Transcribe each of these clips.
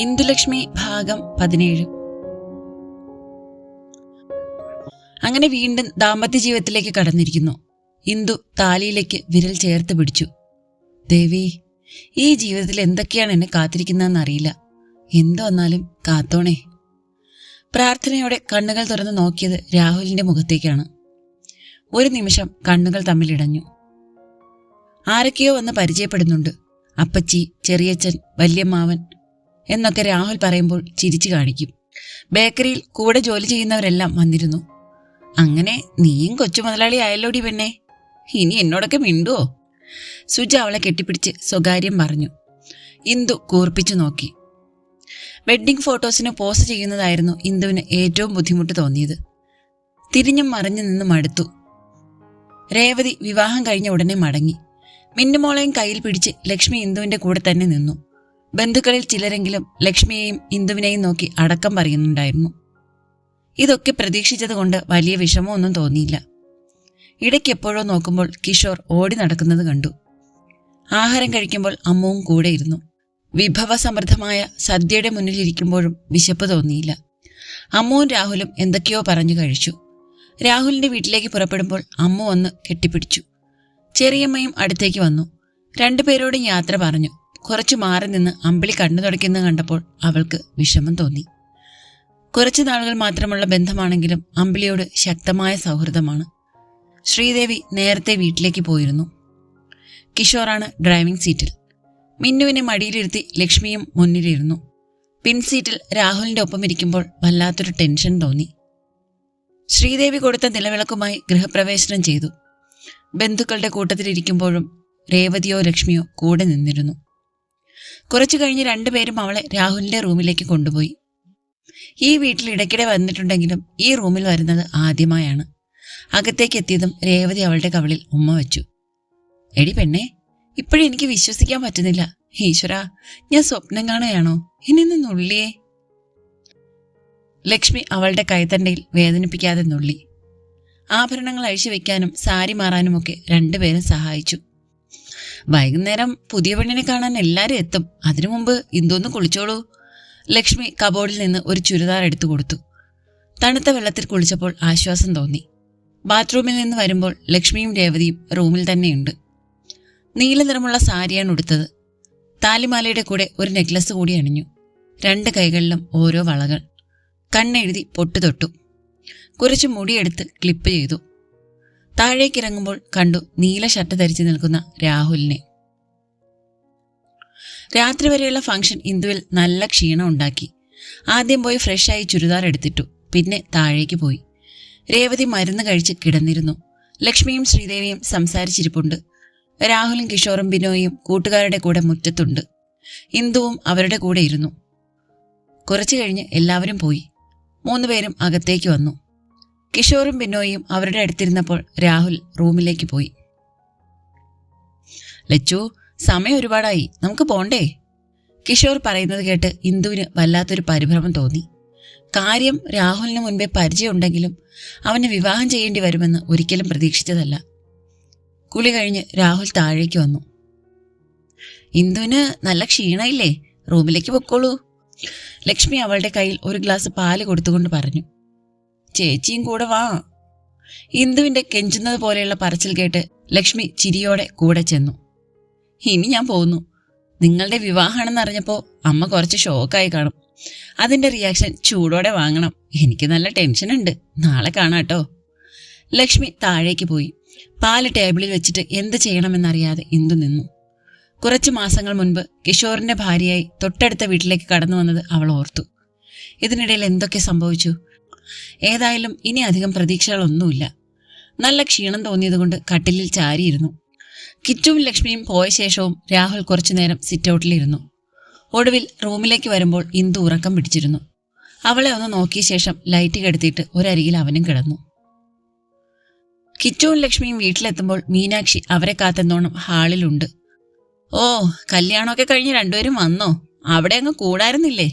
ഇന്ദുലക്ഷ്മി ഭാഗം പതിനേഴ്. അങ്ങനെ വീണ്ടും ദാമ്പത്യ ജീവിതത്തിലേക്ക് കടന്നിരിക്കുന്നു. ഇന്ദു താലിയിലേക്ക് വിരൽ ചേർത്ത് പിടിച്ചു. ദേവി ഈ ജീവിതത്തിൽ എന്തൊക്കെയാണ് എന്നെ കാത്തിരിക്കുന്നതെന്ന് അറിയില്ല. എന്തു വന്നാലും കാത്തോണേ. പ്രാർത്ഥനയോടെ കണ്ണുകൾ തുറന്ന് നോക്കിയത് രാഹുലിന്റെ മുഖത്തേക്കാണ്. ഒരു നിമിഷം കണ്ണുകൾ തമ്മിലിടഞ്ഞു ആരൊക്കെയോ വന്ന് പരിചയപ്പെടുന്നുണ്ട്. അപ്പച്ചി ചെറിയച്ഛൻ വല്യമ്മാവൻ എന്നൊക്കെ രാഹുൽ പറയുമ്പോൾ ചിരിച്ചു കാണിക്കും. ബേക്കറിയിൽ കൂടെ ജോലി ചെയ്യുന്നവരെല്ലാം വന്നിരുന്നു. അങ്ങനെ നീയും കൊച്ചു മുതലാളി ആയല്ലോടി പെണ്ണെ. ഇനി എന്നോടൊക്കെ മിണ്ടുവോ? സുജ അവളെ കെട്ടിപ്പിടിച്ച് സ്വകാര്യം പറഞ്ഞു. ഇന്ദു കൂർപ്പിച്ചു നോക്കി. വെഡ്ഡിംഗ് ഫോട്ടോസിന് പോസ്റ്റ് ചെയ്യുന്നതായിരുന്നു ഇന്ദുവിന് ഏറ്റവും ബുദ്ധിമുട്ട് തോന്നിയത്. തിരിഞ്ഞും മറിഞ്ഞു നിന്ന് മടുത്തു. രേവതി വിവാഹം കഴിഞ്ഞ ഉടനെ മടങ്ങി. മിന്നുമോളെയും കയ്യിൽ പിടിച്ച് ലക്ഷ്മി ഇന്ദുവിന്റെ കൂടെ തന്നെ നിന്നു. ബന്ധുക്കളിൽ ചിലരെങ്കിലും ലക്ഷ്മിയെയും ഇന്ദുവിനെയും നോക്കി അടക്കം പറയുന്നുണ്ടായിരുന്നു. ഇതൊക്കെ പ്രതീക്ഷിച്ചതുകൊണ്ട് വലിയ വിഷമമൊന്നും തോന്നിയില്ല. ഇടയ്ക്ക് എപ്പോഴോ നോക്കുമ്പോൾ കിഷോർ ഓടി നടക്കുന്നത് കണ്ടു. ആഹാരം കഴിക്കുമ്പോൾ അമ്മവും കൂടെയിരുന്നു വിഭവസമൃദ്ധമായ സദ്യയുടെ മുന്നിലിരിക്കുമ്പോഴും വിശപ്പ് തോന്നിയില്ല. അമ്മുവും രാഹുലും എന്തൊക്കെയോ പറഞ്ഞു കഴിച്ചു. രാഹുലിന്റെ വീട്ടിലേക്ക് പുറപ്പെടുമ്പോൾ അമ്മ വന്ന് കെട്ടിപ്പിടിച്ചു. ചെറിയമ്മയും അടുത്തേക്ക് വന്നു. രണ്ടുപേരോടും യാത്ര പറഞ്ഞു. കുറച്ചു മാറി നിന്ന് അമ്പിളി കണ്ണു തുടയ്ക്കുന്നത് കണ്ടപ്പോൾ അവൾക്ക് വിഷമം തോന്നി. കുറച്ചു നാളുകൾ മാത്രമുള്ള ബന്ധമാണെങ്കിലും അമ്പിളിയോട് ശക്തമായ സൗഹൃദമാണ്. ശ്രീദേവി നേരത്തെ വീട്ടിലേക്ക് പോയിരുന്നു. കിഷോറാണ് ഡ്രൈവിംഗ് സീറ്റിൽ. മിന്നുവിനെ മടിയിലിരുത്തി ലക്ഷ്മിയും മുന്നിലിരുന്നു. പിൻസീറ്റിൽ രാഹുലിന്റെ ഒപ്പം ഇരിക്കുമ്പോൾ വല്ലാത്തൊരു ടെൻഷൻ തോന്നി. ശ്രീദേവി കൊടുത്ത നിലവിളക്കുമായി ഗൃഹപ്രവേശനം ചെയ്തു. ബന്ധുക്കളുടെ കൂട്ടത്തിലിരിക്കുമ്പോഴും രേവതിയോ ലക്ഷ്മിയോ കൂടെ നിന്നിരുന്നു. കുറച്ചു കഴിഞ്ഞ് രണ്ടുപേരും അവളെ രാഹുലിന്റെ റൂമിലേക്ക് കൊണ്ടുപോയി. ഈ വീട്ടിൽ ഇടയ്ക്കിടെ വന്നിട്ടുണ്ടെങ്കിലും ഈ റൂമിൽ വരുന്നത് ആദ്യമായാണ്. അകത്തേക്ക് എത്തിയതും രേവതി അവളുടെ കവളിൽ ഉമ്മ വെച്ചു. എടി പെണ്ണേ ഇപ്പോഴും എനിക്ക് വിശ്വസിക്കാൻ പറ്റുന്നില്ല. ഈശ്വര ഞാൻ സ്വപ്നം കാണുകയാണോ? ഇനി ഒന്ന് നുള്ളിയേ. ലക്ഷ്മി അവളുടെ കൈത്തണ്ടയിൽ വേദനിപ്പിക്കാതെ നുള്ളി. ആഭരണങ്ങൾ അഴിച്ചു വെക്കാനും സാരി മാറാനുമൊക്കെ രണ്ടുപേരും സഹായിച്ചു. വൈകുന്നേരം പുതിയ പെണ്ണിനെ കാണാൻ എല്ലാവരും എത്തും. അതിനു മുമ്പ് ഇന്തോന്ന് കുളിച്ചോളൂ. ലക്ഷ്മി കബോർഡിൽ നിന്ന് ഒരു ചുരിദാർ എടുത്തു കൊടുത്തു. തണുത്ത വെള്ളത്തിൽ കുളിച്ചപ്പോൾ ആശ്വാസം തോന്നി. ബാത്റൂമിൽ നിന്ന് വരുമ്പോൾ ലക്ഷ്മിയും രേവതിയും റൂമിൽ തന്നെയുണ്ട്. നീല നിറമുള്ള സാരിയാണ് ഉടുത്തത്. താലിമാലയുടെ കൂടെ ഒരു നെക്ലസ് കൂടി അണിഞ്ഞു. രണ്ട് കൈകളിലും ഓരോ വളകൾ. കണ്ണെഴുതി പൊട്ടു തൊട്ടു കുറച്ച് മുടിയെടുത്ത് ക്ലിപ്പ് ചെയ്തു. താഴേക്കിറങ്ങുമ്പോൾ കണ്ടു നീല ഷർട്ട് ധരിച്ചു നിൽക്കുന്ന രാഹുലിനെ. രാത്രി വരെയുള്ള ഫംഗ്ഷൻ ഇന്ദുവിൽ നല്ല ക്ഷീണം ഉണ്ടാക്കി. ആദ്യം പോയി ഫ്രഷായി ചുരിദാർ എടുത്തിട്ടു. പിന്നെ താഴേക്ക് പോയി. രേവതി മരുന്ന് കഴിച്ച് കിടന്നിരുന്നു. ലക്ഷ്മിയും ശ്രീദേവിയും സംസാരിച്ചിരിപ്പുണ്ട്. രാഹുലും കിഷോറും ബിനോയും കൂട്ടുകാരുടെ കൂടെ മുറ്റത്തുണ്ട്. ഇന്ദുവും അവരുടെ കൂടെ ഇരുന്നു. കുറച്ചു കഴിഞ്ഞ് എല്ലാവരും പോയി. മൂന്നുപേരും അകത്തേക്ക് വന്നു. കിഷോറും ബിനോയും അവരുടെ അടുത്തിരുന്നപ്പോൾ രാഹുൽ റൂമിലേക്ക് പോയി. ലച്ചു സമയം ഒരുപാടായി. നമുക്ക് പോണ്ടേ? കിഷോർ പറയുന്നത് കേട്ട് ഇന്ദുവിന് വല്ലാത്തൊരു പരിഭ്രമം തോന്നി. കാര്യം രാഹുലിന് മുൻപേ പരിചയമുണ്ടെങ്കിലും അവനെ വിവാഹം ചെയ്യേണ്ടി വരുമെന്ന് ഒരിക്കലും പ്രതീക്ഷിച്ചതല്ല. കുളി കഴിഞ്ഞ് രാഹുൽ താഴേക്ക് വന്നു. ഇന്ദുവിന് നല്ല ക്ഷീണയില്ലേ? റൂമിലേക്ക് പൊക്കോളൂ. ലക്ഷ്മി അവളുടെ കയ്യിൽ ഒരു ഗ്ലാസ് പാൽ കൊടുത്തുകൊണ്ട് പറഞ്ഞു. ചേച്ചിയും കൂടെ വാ. ഇന്ദുവിന്റെ കെഞ്ചുന്നത് പോലെയുള്ള പറച്ചിൽ കേട്ട് ലക്ഷ്മി ചിരിയോടെ കൂടെ ചെന്നു. ഇനി ഞാൻ പോകുന്നു നിങ്ങളുടെ വിവാഹമാണെന്ന് അറിഞ്ഞപ്പോൾ അമ്മ കുറച്ച് ഷോക്കായി കാണും. അതിന്റെ റിയാക്ഷൻ ചൂടോടെ വാങ്ങണം. എനിക്ക് നല്ല ടെൻഷൻ ഉണ്ട്. നാളെ കാണാട്ടോ. ലക്ഷ്മി താഴേക്ക് പോയി. പാൽ ടേബിളിൽ വെച്ചിട്ട് എന്ത് ചെയ്യണമെന്നറിയാതെ ഇന്ദു നിന്നു. കുറച്ച് മാസങ്ങൾ മുൻപ് കിഷോറിന്റെ ഭാര്യയായി തൊട്ടടുത്ത വീട്ടിലേക്ക് കടന്നു വന്നത് അവൾ ഓർത്തു. ഇതിനിടയിൽ എന്തൊക്കെ സംഭവിച്ചു? ഏതായാലും ഇനി അധികം പ്രതീക്ഷകളൊന്നുമില്ല. നല്ല ക്ഷീണം തോന്നിയതുകൊണ്ട് കട്ടിലിൽ ചാരിയിരുന്നു. കിറ്റും ലക്ഷ്മിയും പോയ ശേഷവും രാഹുൽ കുറച്ചുനേരം സിറ്റൗട്ടിലിരുന്നു. ഒടുവിൽ റൂമിലേക്ക് വരുമ്പോൾ ഇന്ദു ഉറക്കം പിടിച്ചിരുന്നു. അവളെ ഒന്ന് നോക്കിയ ശേഷം ലൈറ്റ് കെടുത്തിയിട്ട് ഒരരികിൽ അവനും കിടന്നു. കിറ്റുവും ലക്ഷ്മിയും വീട്ടിലെത്തുമ്പോൾ മീനാക്ഷി അവരെ കാത്തെന്നോണം ഹാളിലുണ്ട്. ഓ കല്യാണമൊക്കെ കഴിഞ്ഞ് രണ്ടുപേരും വന്നോ? അവിടെ അങ്ങ് കൂടായിരുന്നില്ലേ?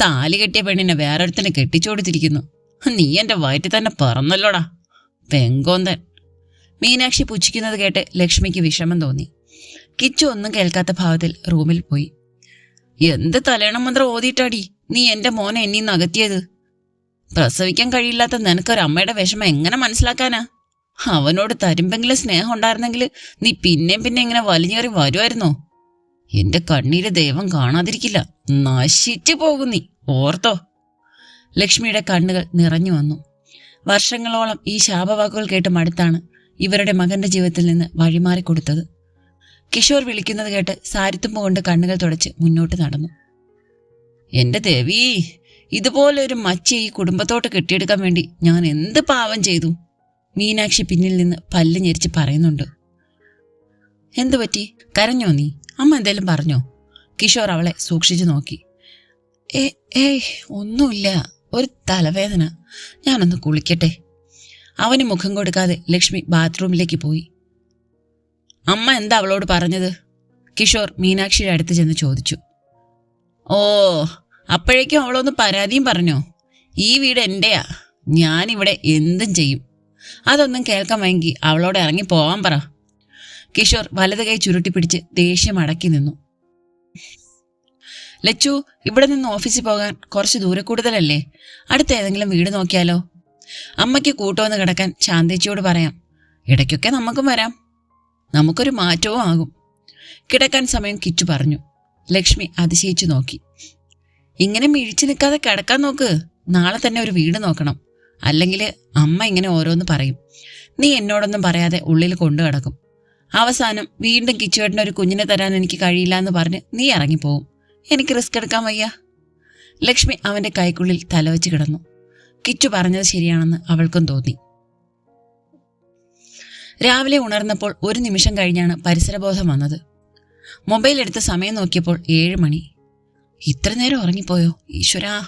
താലി കെട്ടിയ പെണ്ണിനെ വേറൊരുത്തനെ കെട്ടിച്ചു കൊടുത്തിരിക്കുന്നു. നീ എന്റെ വയറ്റിൽ തന്നെ പറന്നല്ലോടാ. പെങ്കോന്തൻ മീനാക്ഷി പുച്ഛിക്കുന്നത് കേട്ട് ലക്ഷ്മിക്ക് വിഷമം തോന്നി. കിച്ചു ഒന്നും കേൾക്കാത്ത ഭാവത്തിൽ റൂമിൽ പോയി. എന്ത് തലേണം മന്ത്രം ഓതിയിട്ടാടി? നീ എന്റെ മോനെ എന്നീ നകത്തിയത് പ്രസവിക്കാൻ കഴിയില്ലാത്ത നിനക്കൊരു അമ്മയുടെ വിഷമം എങ്ങനെ മനസ്സിലാക്കാനാ? അവനോട് തരുമ്പെങ്കിലും സ്നേഹം ഉണ്ടായിരുന്നെങ്കിൽ നീ പിന്നെയും പിന്നെ ഇങ്ങനെ വലിഞ്ഞേറി വരുമായിരുന്നോ? എന്റെ കണ്ണീര് ദൈവം കാണാതിരിക്കില്ല. നശിച്ചു പോകും നീ. ഓർത്തോ. ലക്ഷ്മിയുടെ കണ്ണുകൾ നിറഞ്ഞു വന്നു. വർഷങ്ങളോളം ഈ ശാപവാക്കുകൾ കേട്ട് മടുത്താണ് ഇവരുടെ മകന്റെ ജീവിതത്തിൽ നിന്ന് വഴിമാറി കൊടുത്തത്. കിഷോർ വിളിക്കുന്നത് കേട്ട് സാരിത്തുമ്പ് കൊണ്ട് കണ്ണുകൾ തുടച്ച് മുന്നോട്ട് നടന്നു. എന്റെ ദേവി ഇതുപോലെ ഒരു മച്ച ഈ കുടുംബത്തോട്ട് കെട്ടിയെടുക്കാൻ വേണ്ടി ഞാൻ എന്ത് പാവം ചെയ്തു? മീനാക്ഷി പിന്നിൽ നിന്ന് പല്ല് ഞെരിച്ച് പറയുന്നുണ്ട്. എന്തു പറ്റി? കരഞ്ഞോ നീ? അമ്മ എന്തേലും പറഞ്ഞോ? കിഷോർ അവളെ സൂക്ഷിച്ചു നോക്കി. ഏ ഏയ് ഒന്നുമില്ല. ഒരു തലവേദന. ഞാനൊന്ന് കുളിക്കട്ടെ. അവന് മുഖം കൊടുക്കാതെ ലക്ഷ്മി ബാത്റൂമിലേക്ക് പോയി. അമ്മ എന്താ അവളോട് പറഞ്ഞത്? കിഷോർ മീനാക്ഷിയുടെ അടുത്ത് ചെന്ന് ചോദിച്ചു. ഓ അപ്പോഴേക്കും അവളൊന്ന് പരാതിയും പറഞ്ഞോ? ഈ വീട് എന്റെയാ. ഞാനിവിടെ എന്തും ചെയ്യും. അതൊന്നും കേൾക്കാൻ വൈകി അവളോട് ഇറങ്ങി പോവാൻ പറ. കിഷോർ വലത് കൈ ചുരുട്ടി പിടിച്ച് ദേഷ്യം അടക്കി നിന്നു. ലച്ചു ഇവിടെ നിന്ന് ഓഫീസിൽ പോകാൻ കുറച്ച് ദൂരെ കൂടുതലല്ലേ? അടുത്ത ഏതെങ്കിലും വീട് നോക്കിയാലോ? അമ്മയ്ക്ക് കൂട്ടുവന്ന് കിടക്കാൻ ശാന്തേച്ചിയോട് പറയാം ഇടയ്ക്കൊക്കെ നമുക്കും വരാം. നമുക്കൊരു മാറ്റവും ആകും. കിടക്കാൻ സമയം കിച്ചു പറഞ്ഞു. ലക്ഷ്മി അതിശയിച്ചു നോക്കി. ഇങ്ങനെ മിഴിച്ചു നിൽക്കാതെ കിടക്കാൻ നോക്ക്. നാളെ തന്നെ ഒരു വീട് നോക്കണം. അല്ലെങ്കിൽ അമ്മ ഇങ്ങനെ ഓരോന്ന് പറയും. നീ എന്നോടൊന്നും പറയാതെ ഉള്ളിൽ കൊണ്ടു കിടക്കും. അവസാനം വീണ്ടും കിച്ചുവേട്ടന് ഒരു കുഞ്ഞിനെ തരാൻ എനിക്ക് കഴിയില്ല എന്ന് പറഞ്ഞ് നീ ഇറങ്ങിപ്പോവും. എനിക്ക് റിസ്ക് എടുക്കാൻ വയ്യ. ലക്ഷ്മി അവന്റെ കൈക്കുള്ളിൽ തലവെച്ച് കിടന്നു. കിച്ചു പറഞ്ഞത് ശരിയാണെന്ന് അവൾക്കും തോന്നി. രാവിലെ ഉണർന്നപ്പോൾ ഒരു നിമിഷം കഴിഞ്ഞാണ് പരിസരബോധം വന്നത്. മൊബൈൽ എടുത്ത് സമയം നോക്കിയപ്പോൾ ഏഴ് മണി. ഇത്ര നേരം ഉറങ്ങിപ്പോയോ? ഈശ്വരാ.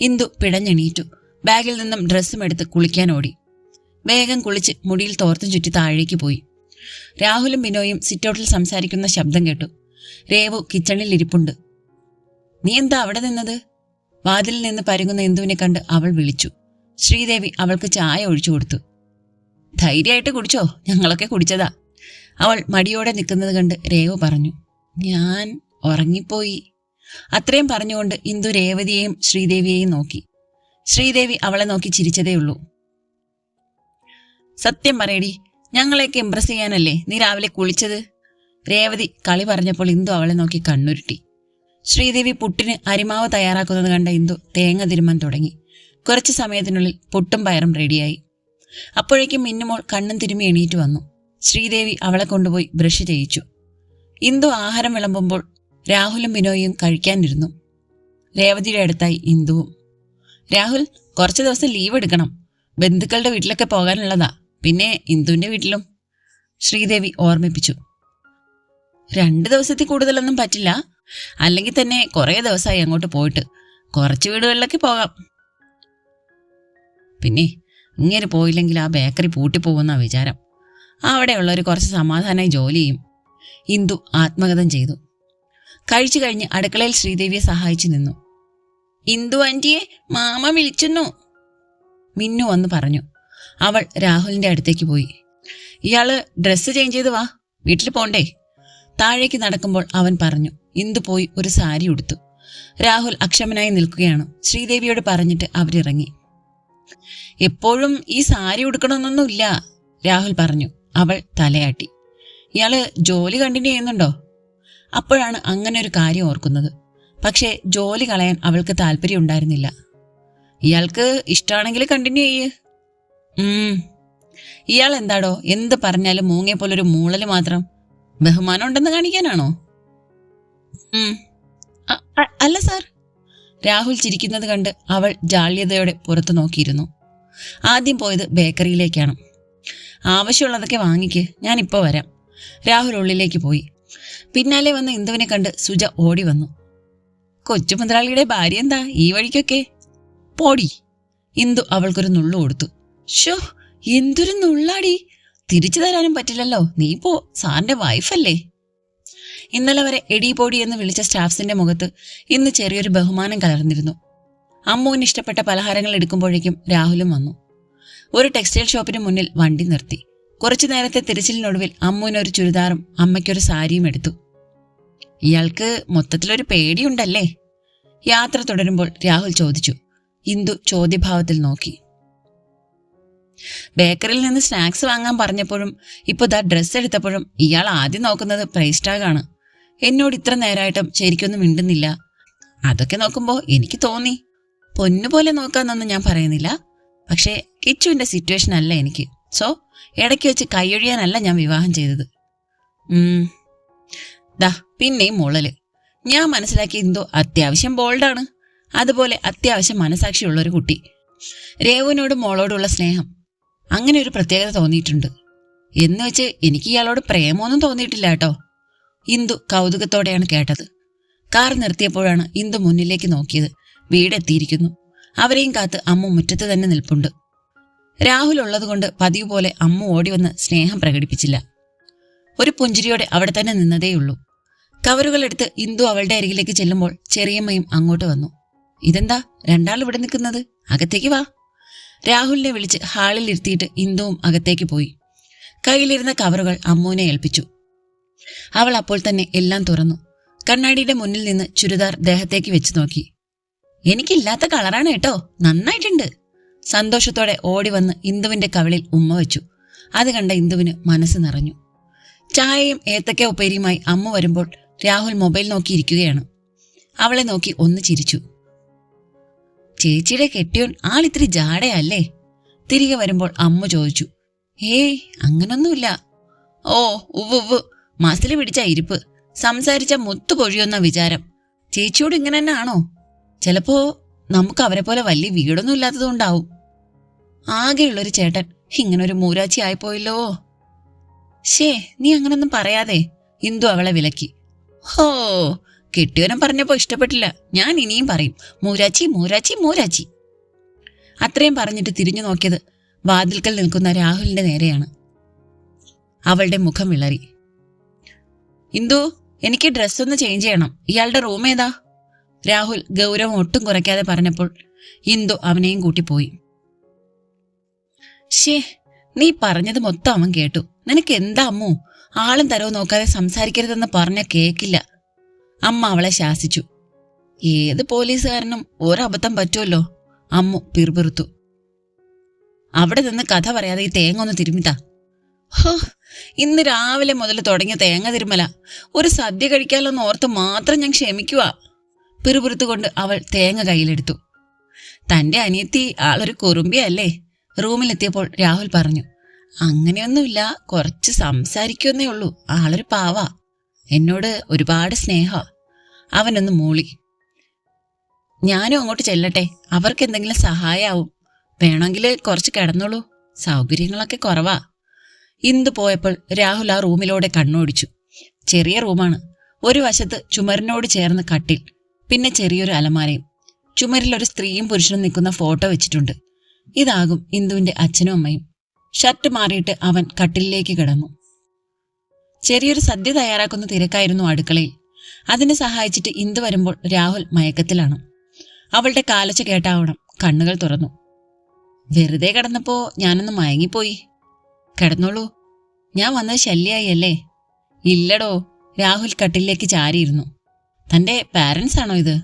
ഇന്ദു പിടഞ്ഞെണീറ്റു. ബാഗിൽ നിന്നും ഡ്രസ്സും എടുത്ത് കുളിക്കാൻ ഓടി. വേഗം കുളിച്ച് മുടിയിൽ തോർത്തും ചുറ്റി താഴേക്ക് പോയി. രാഹുലും ബിനോയും സിറ്റൗട്ടിൽ സംസാരിക്കുന്ന ശബ്ദം കേട്ടു. രേവു കിച്ചണിൽ ഇരിപ്പുണ്ട്. നീ എന്താ അവിടെ നിന്നത്? വാതിലിൽ നിന്ന് പരുങ്ങുന്ന ഇന്ദുവിനെ കണ്ട് അവൾ വിളിച്ചു. ശ്രീദേവി അവൾക്ക് ചായ ഒഴിച്ചു കൊടുത്തു. ധൈര്യമായിട്ട് കുടിച്ചോ ഞങ്ങളൊക്കെ കുടിച്ചതാ. അവൾ മടിയോടെ നിൽക്കുന്നത് കണ്ട് രേവ പറഞ്ഞു ഞാൻ ഉറങ്ങിപ്പോയി. അത്രയും പറഞ്ഞുകൊണ്ട് ഇന്ദു രേവതിയെയും ശ്രീദേവിയെയും നോക്കി. ശ്രീദേവി അവളെ നോക്കി ചിരിച്ചതേയുള്ളൂ സത്യം പറയടി ഞങ്ങളെയൊക്കെ ഇംപ്രസ് ചെയ്യാനല്ലേ? നീ രാവിലെ കുളിച്ചത്? രേവതി കളി പറഞ്ഞപ്പോൾ ഇന്ദു അവളെ നോക്കി കണ്ണുരുട്ടി. ശ്രീദേവി പുട്ടിന് അരിമാവ് തയ്യാറാക്കുന്നത് കണ്ട ഇന്ദു തേങ്ങ തിരുമാൻ തുടങ്ങി. കുറച്ച് സമയത്തിനുള്ളിൽ പുട്ടും പയറും റെഡിയായി. അപ്പോഴേക്കും മിന്നുമോൾ കണ്ണും തിരുമ്മി എണീറ്റ് വന്നു. ശ്രീദേവി അവളെ കൊണ്ടുപോയി ബ്രഷ് ചെയ്യിച്ചു. ഇന്ദു ആഹാരം വിളമ്പുമ്പോൾ രാഹുലും ബിനോയും കഴിക്കാനിരുന്നു. രേവതിയുടെ അടുത്തായി ഇന്ദുവും. രാഹുൽ കുറച്ച് ദിവസം ലീവ് എടുക്കണം. ബന്ധുക്കളുടെ വീട്ടിലൊക്കെ പോകാനുള്ളതാ. പിന്നെ ഇന്ദുവിന്റെ വീട്ടിലും. ശ്രീദേവി ഓർമ്മിപ്പിച്ചു. രണ്ട് ദിവസത്തിൽ കൂടുതലൊന്നും പറ്റില്ല. അല്ലെങ്കിൽ തന്നെ കുറേ ദിവസമായി അങ്ങോട്ട് പോയിട്ട് കുറച്ച് വീടുകളിലൊക്കെ പോകാം. പിന്നെ ഇങ്ങനെ പോയില്ലെങ്കിൽ ആ ബേക്കറി പൂട്ടിപ്പോകുന്ന വിചാരം. അവിടെയുള്ളവർ കുറച്ച് സമാധാനമായി ജോലി ചെയ്യും. ഇന്ദു ആത്മഗതം ചെയ്തു. കഴിച്ചു കഴിഞ്ഞ് അടുക്കളയിൽ ശ്രീദേവിയെ സഹായിച്ചു നിന്നു. ഇന്ദു ആന്റിയെ മാമ വിളിച്ചുന്നു മിന്നു വന്ന് പറഞ്ഞു. അവൾ രാഹുലിന്റെ അടുത്തേക്ക് പോയി. ഇയാൾ ഡ്രസ്സ് ചേഞ്ച് ചെയ്ത് വാ. വീട്ടിൽ പോണ്ടേ. താഴേക്ക് നടക്കുമ്പോൾ അവൻ പറഞ്ഞു. ഇന്ദു പോയി ഒരു സാരി ഉടുത്തു. രാഹുൽ അക്ഷമനായി നിൽക്കുകയാണ്. ശ്രീദേവിയോട് പറഞ്ഞിട്ട് അവരിറങ്ങി. എപ്പോഴും ഈ സാരി ഉടുക്കണമെന്നൊന്നുമില്ല രാഹുൽ പറഞ്ഞു. അവൾ തലയാട്ടി. ഇയാൾ ജോലി കണ്ടിന്യൂ ചെയ്യുന്നുണ്ടോ? അപ്പോഴാണ് അങ്ങനെ ഒരു കാര്യം ഓർക്കുന്നത്. പക്ഷേ ജോലി കളയാൻ അവൾക്ക് താല്പര്യം ഉണ്ടായിരുന്നില്ല. ഇയാൾക്ക് ഇഷ്ടമാണെങ്കിൽ കണ്ടിന്യൂ ചെയ്യ്. ഇയാൾ എന്താടോ എന്ത് പറഞ്ഞാലും മൂങ്ങിയ പോലൊരു മൂളൽ മാത്രം. ബഹുമാനം ഉണ്ടെന്ന് കാണിക്കാനാണോ? അല്ല സാർ. രാഹുൽ ചിരിക്കുന്നത് കണ്ട് അവൾ ജാള്യതയോടെ പുറത്തു നോക്കിയിരുന്നു. ആദ്യം പോയത് ബേക്കറിയിലേക്കാണ്. ആവശ്യമുള്ളതൊക്കെ വാങ്ങിക്ക് ഞാനിപ്പോൾ വരാം. രാഹുൽ ഉള്ളിലേക്ക് പോയി. പിന്നാലെ വന്ന് ഇന്ദുവിനെ കണ്ട് സുജ ഓടി വന്നു. കൊച്ചു മുതലാളിയുടെ ഭാര്യ എന്താ ഈ വഴിക്കൊക്കെ? പോടി. ഇന്ദു അവൾക്കൊരു നുള്ളു കൊടുത്തു. ഷോ എന്തൊരു നുള്ളാടി. തിരിച്ചു തരാനും പറ്റില്ലല്ലോ. നീ പോ സാറിന്റെ വൈഫല്ലേ ഇന്നലെ വരെ എടിപോടി എന്ന് വിളിച്ച സ്റ്റാഫ്സിന്റെ മുഖത്ത് ഇന്ന് ചെറിയൊരു ബഹുമാനം കലർന്നിരുന്നു. അമ്മുവിന് ഇഷ്ടപ്പെട്ട പലഹാരങ്ങൾ എടുക്കുമ്പോഴേക്കും രാഹുലും വന്നു. ഒരു ടെക്സ്റ്റൈൽ ഷോപ്പിന് മുന്നിൽ വണ്ടി നിർത്തി. കുറച്ചു നേരത്തെ തിരച്ചിലിനൊടുവിൽ അമ്മുവിന് ഒരു ചുരിദാറും അമ്മയ്ക്കൊരു സാരിയും എടുത്തു. ഇയാൾക്ക് മൊത്തത്തിലൊരു പേടിയുണ്ടല്ലേ? യാത്ര തുടരുമ്പോൾ രാഹുൽ ചോദിച്ചു. ഇന്ദു ചോദ്യഭാവത്തിൽ നോക്കി. ബേക്കറിയിൽ നിന്ന് സ്നാക്സ് വാങ്ങാൻ പറഞ്ഞപ്പോഴും ഇപ്പൊ ദാ ഡ്രസ്സ് എടുത്തപ്പോഴും ഇയാൾ ആദ്യം നോക്കുന്നത് പ്രൈസ് ടാഗാണ്. എന്നോട് ഇത്ര നേരമായിട്ടും ശരിക്കൊന്നും മിണ്ടുന്നില്ല. അതൊക്കെ നോക്കുമ്പോൾ എനിക്ക് തോന്നി. പൊന്നുപോലെ നോക്കാന്നൊന്നും ഞാൻ പറയുന്നില്ല. പക്ഷേ കിച്ചുവിന്റെ സിറ്റുവേഷൻ അല്ല എനിക്ക്. സോ ഇടയ്ക്ക് വെച്ച് കൈയൊഴിയാനല്ല ഞാൻ വിവാഹം ചെയ്തത്. ദാ പിന്നെയും മുളൽ. ഞാൻ മനസ്സിലാക്കി എന്തോ അത്യാവശ്യം ബോൾഡാണ് അതുപോലെ അത്യാവശ്യം മനസാക്ഷിയുള്ള ഒരു കുട്ടി. രേവുവിനോടും മോളോടുള്ള സ്നേഹം. അങ്ങനെ ഒരു പ്രത്യേകത തോന്നിയിട്ടുണ്ട്. എന്ന് വെച്ച് എനിക്ക് ഇയാളോട് പ്രേമമൊന്നും തോന്നിയിട്ടില്ല കേട്ടോ. ഇന്ദു കൗതുകത്തോടെയാണ് കേട്ടത്. കാർ നിർത്തിയപ്പോഴാണ് ഇന്ദു മുന്നിലേക്ക് നോക്കിയത്. വീടെത്തിയിരിക്കുന്നു. അവരെയും കാത്ത് അമ്മ മുറ്റത്ത് തന്നെ നിൽപ്പുണ്ട്. രാഹുൽ ഉള്ളതുകൊണ്ട് പതിവ് പോലെ അമ്മ ഓടി വന്ന് സ്നേഹം പ്രകടിപ്പിച്ചില്ല. ഒരു പുഞ്ചിരിയോടെ അവിടെ തന്നെ നിന്നതേയുള്ളൂ. കവറുകളെടുത്ത് ഇന്ദു അവളുടെ അരികിലേക്ക് ചെല്ലുമ്പോൾ ചെറിയമ്മയും അങ്ങോട്ട് വന്നു. ഇതെന്താ? രണ്ടാൾ ഇവിടെ നിൽക്കുന്നത്? അകത്തേക്ക് വാ. രാഹുലിനെ വിളിച്ച് ഹാളിൽ ഇരുത്തിയിട്ട് ഇന്ദുവും അകത്തേക്ക് പോയി. കയ്യിലിരുന്ന കവറുകൾ അമ്മുവിനെ ഏൽപ്പിച്ചു. അവൾ അപ്പോൾ തന്നെ എല്ലാം തുറന്നു. കണ്ണാടിയുടെ മുന്നിൽ നിന്ന് ചുരിദാർ ദേഹത്തേക്ക് വെച്ചു നോക്കി. എനിക്കില്ലാത്ത കളറാണ് കേട്ടോ. നന്നായിട്ടുണ്ട്. സന്തോഷത്തോടെ ഓടി വന്ന് ഇന്ദുവിന്റെ കവിളിൽ ഉമ്മ വെച്ചു. അത് കണ്ട ഇന്ദുവിന് മനസ്സ് നിറഞ്ഞു. ചായയും ഏത്തക്ക ഉപ്പേരിയുമായി അമ്മ വരുമ്പോൾ രാഹുൽ മൊബൈൽ നോക്കിയിരിക്കുകയാണ് അവളെ നോക്കി ഒന്ന് ചിരിച്ചു. ചേച്ചിയുടെ കെട്ടിയോൻ ആളിത്തിരി ജാടയല്ലേ? തിരികെ വരുമ്പോൾ അമ്മ ചോദിച്ചു. ഏയ് അങ്ങനൊന്നുമില്ല. ഓ ഉവ് ഉവ് മസിൽ പിടിച്ച ഇരിപ്പ് സംസാരിച്ച മുത്തു പൊഴിയുന്ന വിചാരം. ചേച്ചിയോട് ഇങ്ങനെ തന്നെ ആണോ ചിലപ്പോ നമുക്ക് അവരെ പോലെ വലിയ വീടൊന്നും ഇല്ലാത്തതുകൊണ്ടാവും. ആകെയുള്ളൊരു ചേട്ടൻ ഒരു മൂരാച്ചി ആയിപ്പോയല്ലോ. ഷേ നീ അങ്ങനൊന്നും പറയാതെ ഇന്ദു അവളെ വിലക്കി. ഹോ കെട്ടിയവനം പറഞ്ഞപ്പോ ഇഷ്ടപ്പെട്ടില്ല. ഞാൻ ഇനിയും പറയും മൂരാച്ചി മൂരാച്ചി മൂരാച്ചി. അത്രയും പറഞ്ഞിട്ട് തിരിഞ്ഞു നോക്കിയത് വാതിൽക്കൽ നിൽക്കുന്ന രാഹുലിന്റെ നേരെയാണ്. അവളുടെ മുഖം വിളറി. ഇന്ദു എനിക്ക് ഡ്രസ്സ് ഒന്ന് ചേഞ്ച് ചെയ്യണം. ഇയാളുടെ റൂം ഏതാ? രാഹുൽ ഗൗരവം ഒട്ടും കുറയ്ക്കാതെ പറഞ്ഞപ്പോൾ ഇന്ദു അവനെയും കൂട്ടിപ്പോയി ഷേ നീ പറഞ്ഞത് മൊത്തം അവൻ കേട്ടു. നിനക്ക് എന്താ അമ്മു? ആളും തരവും നോക്കാതെ സംസാരിക്കരുതെന്ന് പറഞ്ഞ കേക്കില്ല. അമ്മ അവളെ ശാസിച്ചു. ഏത് പോലീസുകാരനും ഒരബദ്ധം പറ്റുമല്ലോ? അമ്മു പിറുപിറുത്തു. അവിടെ നിന്ന് കഥ പറയാതെ ഈ തേങ്ങ ഒന്ന് തിരുമിത്താ ഹോ ഇന്ന് രാവിലെ മുതൽ തുടങ്ങിയ തേങ്ങ തിരുമല. ഒരു സദ്യ കഴിക്കാലോന്ന് ഓർത്ത് മാത്രം ഞാൻ ക്ഷമിക്കുക പിറുപിറുത്തുകൊണ്ട് അവൾ തേങ്ങ കയ്യിലെടുത്തു. തന്റെ അനിയത്തി ആളൊരു കുറുമ്പിയല്ലേ? റൂമിലെത്തിയപ്പോൾ രാഹുൽ പറഞ്ഞു അങ്ങനെയൊന്നുമില്ല കുറച്ച് സംസാരിക്കുമെന്നേ ഉള്ളൂ. ആളൊരു പാവ. എന്നോട് ഒരുപാട് സ്നേഹ. അവനൊന്ന് മൂളി ഞാനും അങ്ങോട്ട് ചെല്ലട്ടെ. അവർക്ക് എന്തെങ്കിലും സഹായമാവും വേണമെങ്കിൽ കുറച്ച് കിടന്നോളൂ. സൗകര്യങ്ങളൊക്കെ കുറവാ. ഇന്ദു പോയപ്പോൾ രാഹുൽ ആ റൂമിലൂടെ കണ്ണോടിച്ചു. ചെറിയ റൂമാണ്. ഒരു വശത്ത് ചുമരിനോട് ചേർന്ന് കട്ടിൽ പിന്നെ ചെറിയൊരു അലമാരയും. ചുമരിൽ ഒരു സ്ത്രീയും പുരുഷനും നിൽക്കുന്ന ഫോട്ടോ വെച്ചിട്ടുണ്ട്. ഇതാകും ഇന്ദുവിന്റെ അച്ഛനും അമ്മയും. ഷർട്ട് മാറിയിട്ട് അവൻ കട്ടിലിലേക്ക് കിടന്നു. ചെറിയൊരു സദ്യ തയ്യാറാക്കുന്ന തിരക്കായിരുന്നു അടുക്കളയിൽ. അതിനെ സഹായിച്ചിട്ട് ഇന്ദു വരുമ്പോൾ രാഹുൽ മയക്കത്തിലാണ്. അവളുടെ കാലച്ച കേട്ടാവണം കണ്ണുകൾ തുറന്നു. വെറുതെ കിടന്നപ്പോ ഞാനൊന്ന് മയങ്ങിപ്പോയി. കിടന്നോളൂ. ഞാൻ വന്ന ശല്യായി അല്ലേ? ഇല്ലടോ രാഹുൽ കട്ടിലേക്ക് ചാരിയിരുന്നു. തന്റെ പാരൻസ് ആണോ ഇത്?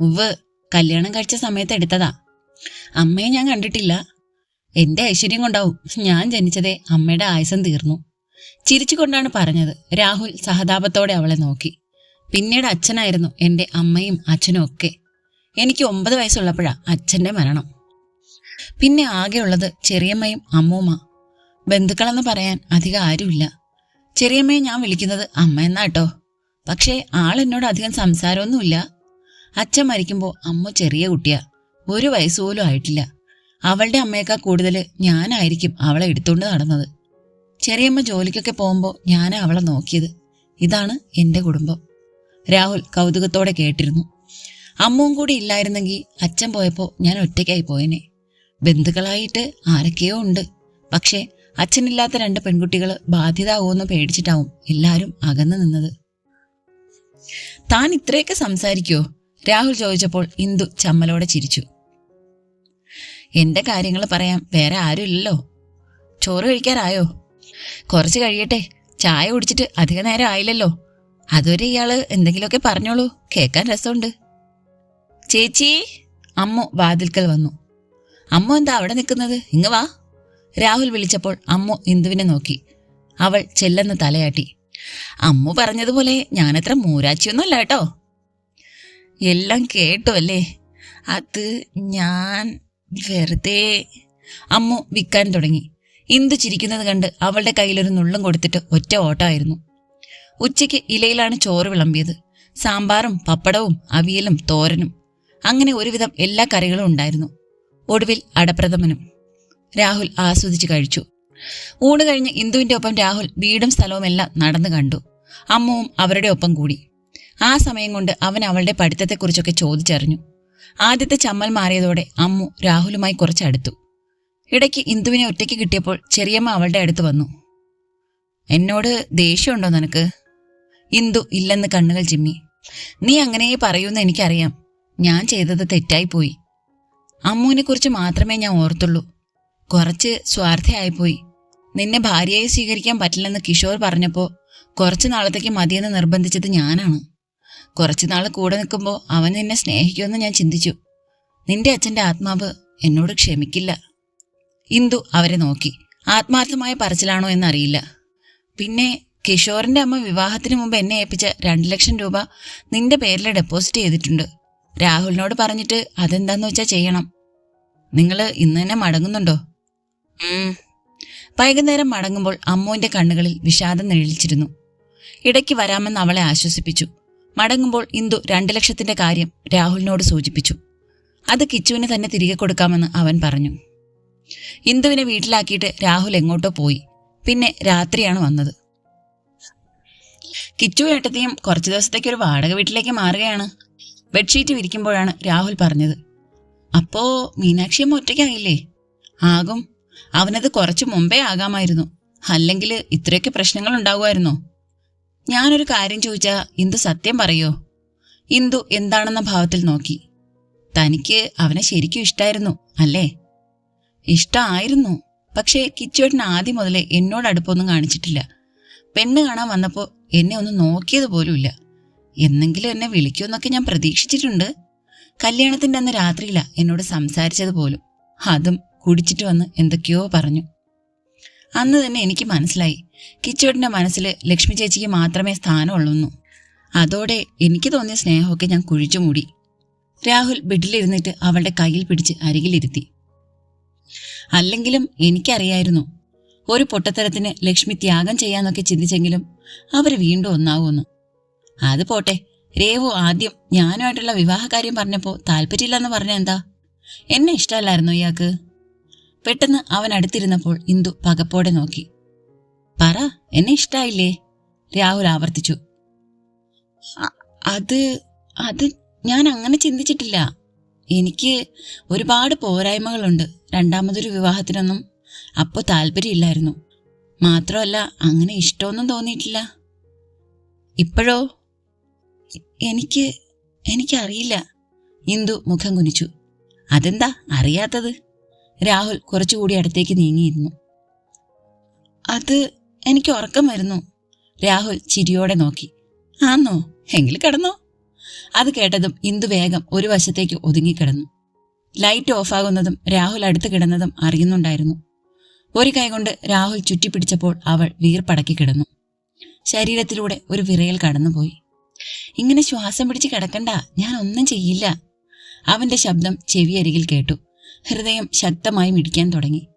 ഉവ് കല്യാണം കഴിച്ച സമയത്ത് എടുത്തതാ. അമ്മയെ ഞാൻ കണ്ടിട്ടില്ല. എന്റെ ഐശ്വര്യം കൊണ്ടാവും ഞാൻ ജനിച്ചതേ അമ്മയുടെ ആയുസം തീർന്നു. ചിരിച്ചുകൊണ്ടാണ് പറഞ്ഞത്. രാഹുൽ സഹതാപത്തോടെ അവളെ നോക്കി. പിന്നീട് അച്ഛനായിരുന്നു എന്റെ അമ്മയും അച്ഛനും ഒക്കെ. എനിക്ക് ഒമ്പത് വയസ്സുള്ളപ്പോഴാ അച്ഛന്റെ മരണം. പിന്നെ ആകെയുള്ളത് ചെറിയമ്മയും അമ്മൂമ്മ. ബന്ധുക്കളെന്ന് പറയാൻ അധികം ആരുമില്ല. ചെറിയമ്മയെ ഞാൻ വിളിക്കുന്നത് അമ്മ എന്നാട്ടോ പക്ഷേ ആൾ എന്നോട് അധികം സംസാരമൊന്നുമില്ല. അച്ഛൻ മരിക്കുമ്പോൾ അമ്മ ചെറിയ കുട്ടിയാ. ഒരു വയസ്സ് പോലും ആയിട്ടില്ല. അവളുടെ അമ്മയേക്കാൾ കൂടുതൽ ഞാനായിരിക്കും അവളെ എടുത്തുകൊണ്ട് നടന്നത്. ചെറിയമ്മ ജോലിക്കൊക്കെ പോകുമ്പോൾ ഞാനാ അവളെ നോക്കിയത്. ഇതാണ് എന്റെ കുടുംബം. രാഹുൽ കൗതുകത്തോടെ കേട്ടിരുന്നു. അമ്മവും കൂടി ഇല്ലായിരുന്നെങ്കിൽ അച്ഛൻ പോയപ്പോൾ ഞാൻ ഒറ്റയ്ക്കായി പോയനെ. ബന്ധുക്കളായിട്ട് ആരൊക്കെയോ ഉണ്ട്. പക്ഷേ അച്ഛനില്ലാത്ത രണ്ട് പെൺകുട്ടികൾ ബാധ്യതാവുമെന്ന് പേടിച്ചിട്ടാവും എല്ലാവരും അകന്നു നിന്നത്. താൻ ഇത്രയൊക്കെ സംസാരിക്കോ രാഹുൽ ചോദിച്ചപ്പോൾ ഇന്ദു ചമ്മലോടെ ചിരിച്ചു. എന്റെ കാര്യങ്ങൾ പറയാൻ വേറെ ആരുമില്ലല്ലോ. ചോറ് കഴിക്കാറായോ? കുറച്ച് കഴിയട്ടെ. ചായ കുടിച്ചിട്ട് അധിക നേരം ആയില്ലല്ലോ. അതുവരെ ഇയാൾ എന്തെങ്കിലുമൊക്കെ പറഞ്ഞോളൂ. കേൾക്കാൻ രസമുണ്ട്. ചേച്ചി അമ്മു വാതിൽക്കൽ വന്നു. അമ്മ എന്താ അവിടെ നിൽക്കുന്നത്? ഇങ്ങ് വാ. രാഹുൽ വിളിച്ചപ്പോൾ അമ്മു ഇന്ദുവിനെ നോക്കി. അവൾ ചെല്ലെന്ന് തലയാട്ടി. അമ്മു പറഞ്ഞതുപോലെ ഞാനത്ര മൂരാച്ചിയൊന്നുമല്ല കേട്ടോ. എല്ലാം കേട്ടു അല്ലേ? അത് ഞാൻ വെറുതെ. അമ്മു വിൽക്കാൻ തുടങ്ങി. ഇന്ദു ചിരിക്കുന്നത് കണ്ട് അവളുടെ കയ്യിലൊരു നുള്ളും കൊടുത്തിട്ട് ഒറ്റ ഓട്ടമായിരുന്നു. ഉച്ചയ്ക്ക് ഇലയിലാണ് ചോറ് വിളമ്പിയത്. സാമ്പാറും പപ്പടവും അവിയലും തോരനും. അങ്ങനെ ഒരുവിധം എല്ലാ കറികളും ഉണ്ടായിരുന്നു. ഒടുവിൽ അടപ്രഥമനും. രാഹുൽ ആസ്വദിച്ച് കഴിച്ചു. ഊണ് കഴിഞ്ഞ് ഇന്ദുവിന്റെ ഒപ്പം രാഹുൽ വീടും സ്ഥലവും എല്ലാം നടന്നു കണ്ടു. അമ്മവും അവരുടെ ഒപ്പം കൂടി. ആ സമയം കൊണ്ട് അവൻ അവളുടെ പഠിത്തത്തെക്കുറിച്ചൊക്കെ ചോദിച്ചറിഞ്ഞു. ആദ്യത്തെ ചമ്മൽ മാറിയതോടെ അമ്മു രാഹുലുമായി കുറച്ചടുത്തു. ഇടയ്ക്ക് ഇന്ദുവിനെ ഒറ്റയ്ക്ക് കിട്ടിയപ്പോൾ ചെറിയമ്മ അവളുടെ അടുത്ത് വന്നു. എന്നോട് ദേഷ്യമുണ്ടോ നിനക്ക്? ഇന്ദു ഇല്ലെന്ന് കണ്ണുകൾ ചിമ്മി. നീ അങ്ങനെ പറയൂന്ന് എനിക്കറിയാം. ഞാൻ ചെയ്തത് തെറ്റായിപ്പോയി അമ്മുവിനെ കുറിച്ച് മാത്രമേ ഞാൻ ഓർത്തുള്ളൂ. കുറച്ച് സ്വാർത്ഥയായിപ്പോയി നിന്നെ ഭാര്യയായി സ്വീകരിക്കാൻ പറ്റില്ലെന്ന് കിഷോർ പറഞ്ഞപ്പോൾ കുറച്ചു നാളത്തേക്ക് മതിയെന്ന് നിർബന്ധിച്ചത് ഞാനാണ്. കുറച്ചു നാൾ കൂടെ നിൽക്കുമ്പോൾ അവൻ നിന്നെ സ്നേഹിക്കുമെന്ന് ഞാൻ ചിന്തിച്ചു. നിന്റെ അച്ഛന്റെ ആത്മാവ് എന്നോട് ക്ഷമിക്കില്ല. ഇന്ദു അവരെ നോക്കി. ആത്മാർത്ഥമായ പറച്ചിലാണോ എന്നറിയില്ല. പിന്നെ കിഷോറിന്റെ അമ്മ വിവാഹത്തിന് മുമ്പ് എന്നെ ഏൽപ്പിച്ച രണ്ടു ലക്ഷം രൂപ നിന്റെ പേരിൽ ഡെപ്പോസിറ്റ് ചെയ്തിട്ടുണ്ട്. രാഹുലിനോട് പറഞ്ഞിട്ട് അതെന്താന്ന് വെച്ചാൽ ചെയ്യണം. നിങ്ങൾ ഇന്ന് തന്നെ മടങ്ങുന്നുണ്ടോ. വൈകുന്നേരം മടങ്ങുമ്പോൾ അമ്മുവിന്റെ കണ്ണുകളിൽ വിഷാദം നിഴലിച്ചിരുന്നു. ഇടയ്ക്ക് വരാമെന്ന് അവളെ ആശ്വസിപ്പിച്ചു. മടങ്ങുമ്പോൾ ഇന്ദു രണ്ടു ലക്ഷത്തിന്റെ കാര്യം രാഹുലിനോട് സൂചിപ്പിച്ചു. അത് കിച്ചുവിന് തന്നെ തിരികെ കൊടുക്കാമെന്ന് അവൻ പറഞ്ഞു. ഇന്ദുവിനെ വീട്ടിലാക്കിയിട്ട് രാഹുൽ എങ്ങോട്ടോ പോയി. പിന്നെ രാത്രിയാണ് വന്നത്. കിച്ചു ഏട്ടത്തെയും കുറച്ചു ദിവസത്തേക്ക് ഒരു വാടക വീട്ടിലേക്ക് മാറുകയാണ്. ബെഡ്ഷീറ്റ് വിരിക്കുമ്പോഴാണ് രാഹുൽ പറഞ്ഞത്. അപ്പോ മീനാക്ഷിയമ്മ ഒറ്റയ്ക്കായില്ലേ? ആകും. അവനത് കുറച്ചു മുമ്പേ ആകാമായിരുന്നു. അല്ലെങ്കിൽ ഇത്രയൊക്കെ പ്രശ്നങ്ങൾ ഉണ്ടാകുമായിരുന്നോ ഞാനൊരു കാര്യം ചോദിച്ചാ ഇന്ദു സത്യം പറയോ? ഇന്ദു എന്താണെന്ന ഭാവത്തിൽ നോക്കി. തനിക്ക് അവനെ ശരിക്കും ഇഷ്ടായിരുന്നു അല്ലേ? ഇഷ്ടമായിരുന്നു പക്ഷേ കിച്ചുവേട്ടൻ ആദ്യം മുതലേ എന്നോട് അടുപ്പൊന്നും കാണിച്ചിട്ടില്ല. പെണ്ണ് കാണാൻ വന്നപ്പോൾ എന്നെ ഒന്ന് നോക്കിയത് പോലുമില്ല. എന്നെങ്കിലും എന്നെ വിളിക്കുമെന്നൊക്കെ ഞാൻ പ്രതീക്ഷിച്ചിട്ടുണ്ട്. കല്യാണത്തിന്റെ അന്ന് രാത്രിയില്ല എന്നോട് സംസാരിച്ചത് പോലും. അതും കുടിച്ചിട്ട് വന്ന് എന്തൊക്കെയോ പറഞ്ഞു. അന്ന് തന്നെ എനിക്ക് മനസ്സിലായി. കിച്ചോട്ടിന്റെ മനസ്സിൽ ലക്ഷ്മി ചേച്ചിക്ക് മാത്രമേ സ്ഥാനമുള്ളൂന്നു. അതോടെ എനിക്ക് തോന്നിയ സ്നേഹമൊക്കെ ഞാൻ കുഴിച്ചു മൂടി. രാഹുൽ ബെഡിലിരുന്നിട്ട് അവളുടെ കയ്യിൽ പിടിച്ച് അരികിലിരുത്തി. അല്ലെങ്കിലും എനിക്കറിയായിരുന്നു ഒരു പൊട്ടത്തരത്തിന് ലക്ഷ്മി ത്യാഗം ചെയ്യാന്നൊക്കെ ചിന്തിച്ചെങ്കിലും അവർ വീണ്ടും ഒന്നാവുമെന്ന് അത് പോട്ടെ രേവു ആദ്യം ഞാനുമായിട്ടുള്ള വിവാഹകാര്യം പറഞ്ഞപ്പോൾ താല്പര്യമില്ലെന്ന് പറഞ്ഞ എന്താ? എന്നെ ഇഷ്ടമല്ലായിരുന്നു ഇയാൾക്ക്? പെട്ടെന്ന് അവൻ അടുത്തിരുന്നപ്പോൾ ഇന്ദു പകപ്പോടെ നോക്കി. പറ എന്നെ ഇഷ്ടായില്ലേ? രാഹുൽ ആവർത്തിച്ചു. അത് അത് ഞാൻ അങ്ങനെ ചിന്തിച്ചിട്ടില്ല. എനിക്ക് ഒരുപാട് പോരായ്മകളുണ്ട്. രണ്ടാമതൊരു വിവാഹത്തിനൊന്നും അപ്പോൾ താല്പര്യമില്ലായിരുന്നു. മാത്രമല്ല അങ്ങനെ ഇഷ്ടമൊന്നും തോന്നിയിട്ടില്ല. ഇപ്പോഴോ? എനിക്ക് എനിക്കറിയില്ല. ഇന്ദു മുഖം കുനിച്ചു. അതെന്താ അറിയാത്തത്? രാഹുൽ കുറച്ചുകൂടി അടുത്തേക്ക് നീങ്ങിയിരുന്നു. അത് എനിക്ക് ഉറക്കം വരുന്നു. രാഹുൽ ചിരിയോടെ നോക്കി. ആന്നോ എങ്കിൽ കിടന്നോ. അത് കേട്ടതും ഇന്ദു വേഗം ഒരു വശത്തേക്ക് ഒതുങ്ങിക്കിടന്നു. ലൈറ്റ് ഓഫാകുന്നതും രാഹുൽ അടുത്ത് കിടന്നതും അറിയുന്നുണ്ടായിരുന്നു. ഒരു കൈകൊണ്ട് രാഹുൽ ചുറ്റിപ്പിടിച്ചപ്പോൾ അവൾ വീർപ്പടക്കി കിടന്നു. ശരീരത്തിലൂടെ ഒരു വിറയൽ കടന്നുപോയി. ഇങ്ങനെ ശ്വാസം പിടിച്ച് കിടക്കണ്ട ഞാൻ ഒന്നും ചെയ്യില്ല അവന്റെ ശബ്ദം ചെവിയരികിൽ കേട്ടു. ഹൃദയം ശക്തമായി മിടിക്കാൻ തുടങ്ങി.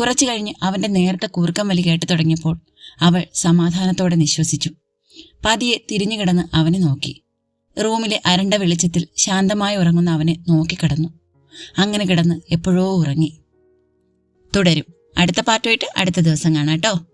കുറച്ചു കഴിഞ്ഞ് അവന്റെ നേരത്തെ കൂർക്കം വലി കേട്ടു തുടങ്ങിയപ്പോൾ അവൾ സമാധാനത്തോടെ നിശ്വസിച്ചു. പതിയെ തിരിഞ്ഞു കിടന്ന് അവനെ നോക്കി. റൂമിലെ അരണ്ട വെളിച്ചത്തിൽ ശാന്തമായി ഉറങ്ങുന്ന അവനെ നോക്കിക്കിടന്നു അങ്ങനെ കിടന്ന് എപ്പോഴോ ഉറങ്ങി. തുടരും. അടുത്ത പാട്ടുമായിട്ട് അടുത്ത ദിവസം കാണാം കേട്ടോ.